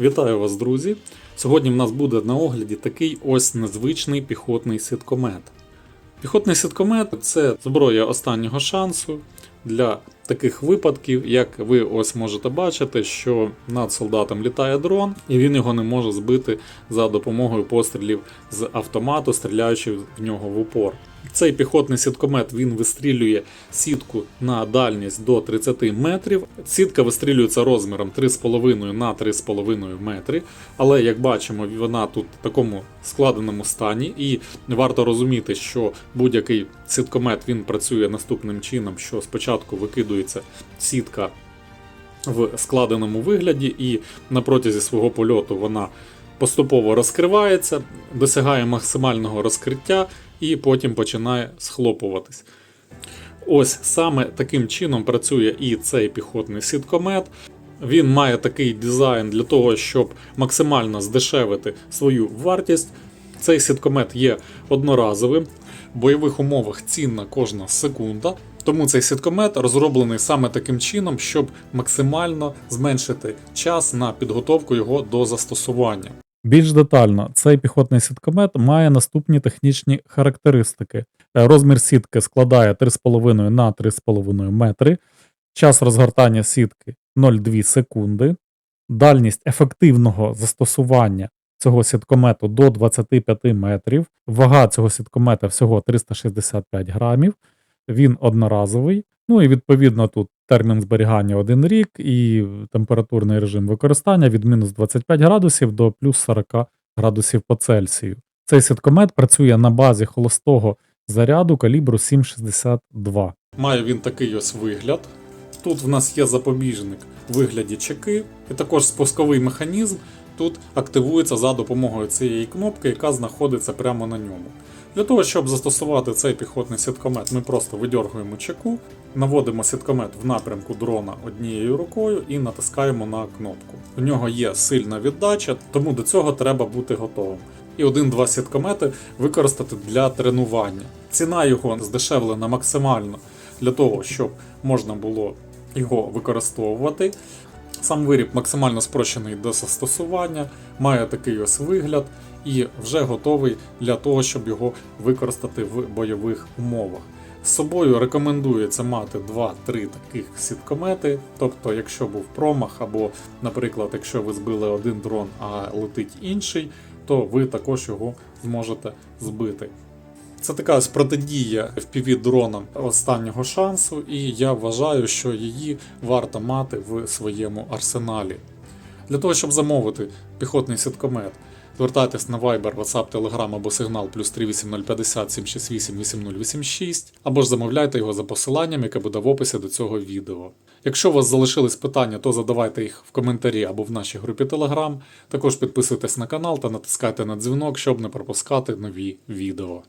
Вітаю вас, друзі! Сьогодні в нас буде на огляді такий ось незвичний піхотний сіткомет. Піхотний сіткомет це зброя останнього шансу для таких випадків, як ви ось можете бачити, що над солдатом літає дрон, і він його не може збити за допомогою пострілів з автомату, стріляючи в нього в упор. Цей піхотний сіткомет він вистрілює сітку на дальність до 30 метрів. Сітка вистрілюється розміром 3,5 на 3,5 метри. Але як бачимо, вона тут в такому складеному стані, і варто розуміти, що будь-який сіткомет він працює наступним чином, що спочатку викидується сітка в складеному вигляді, і на протязі свого польоту вона поступово розкривається, досягає максимального розкриття і потім починає схлопуватись. Ось саме таким чином працює і цей піхотний сіткомет. Він має такий дизайн для того, щоб максимально здешевити свою вартість. Цей сіткомет є одноразовим. В бойових умовах цінна кожна секунда. Тому цей сіткомет розроблений саме таким чином, щоб максимально зменшити час на підготовку його до застосування. Більш детально, цей піхотний сіткомет має наступні технічні характеристики. Е, Розмір сітки складає 3,5 на 3,5 метри, час розгортання сітки 0,2 секунди, дальність ефективного застосування цього сіткомету до 25 метрів, вага цього сіткомета всього 365 грамів, він одноразовий. Ну і відповідно тут термін зберігання 1 рік і температурний режим використання від мінус 25 градусів до плюс 40 градусів по Цельсію. Цей сіткомет працює на базі холостого заряду калібру 7,62. Має він такий ось вигляд. Тут в нас є запобіжник в вигляді чеки, і також спусковий механізм тут активується за допомогою цієї кнопки, яка знаходиться прямо на ньому. Для того, щоб застосувати цей піхотний сіткомет, ми просто видергуємо чеку, наводимо сіткомет в напрямку дрона однією рукою і натискаємо на кнопку. У нього є сильна віддача, тому до цього треба бути готовим. І один-два сіткомети використати для тренування. Ціна його здешевлена максимально для того, щоб можна було його використовувати. Сам виріб максимально спрощений до застосування, має такий ось вигляд і вже готовий для того, щоб його використати в бойових умовах. З собою рекомендується мати 2-3 таких сіткомети. Тобто, якщо був промах, або, наприклад, якщо ви збили один дрон, а летить інший, то ви також його зможете збити. Це така ось протидія fpv дронам останнього шансу, і я вважаю, що її варто мати в своєму арсеналі. Для того, щоб замовити піхотний сіткомет, звертайтесь на Viber, WhatsApp, Telegram або сигнал плюс 38050 768 8086, або ж замовляйте його за посиланням, яке буде в описі до цього відео. Якщо у вас залишились питання, то задавайте їх в коментарі або в нашій групі Telegram. Також підписуйтесь на канал та натискайте на дзвінок, щоб не пропускати нові відео.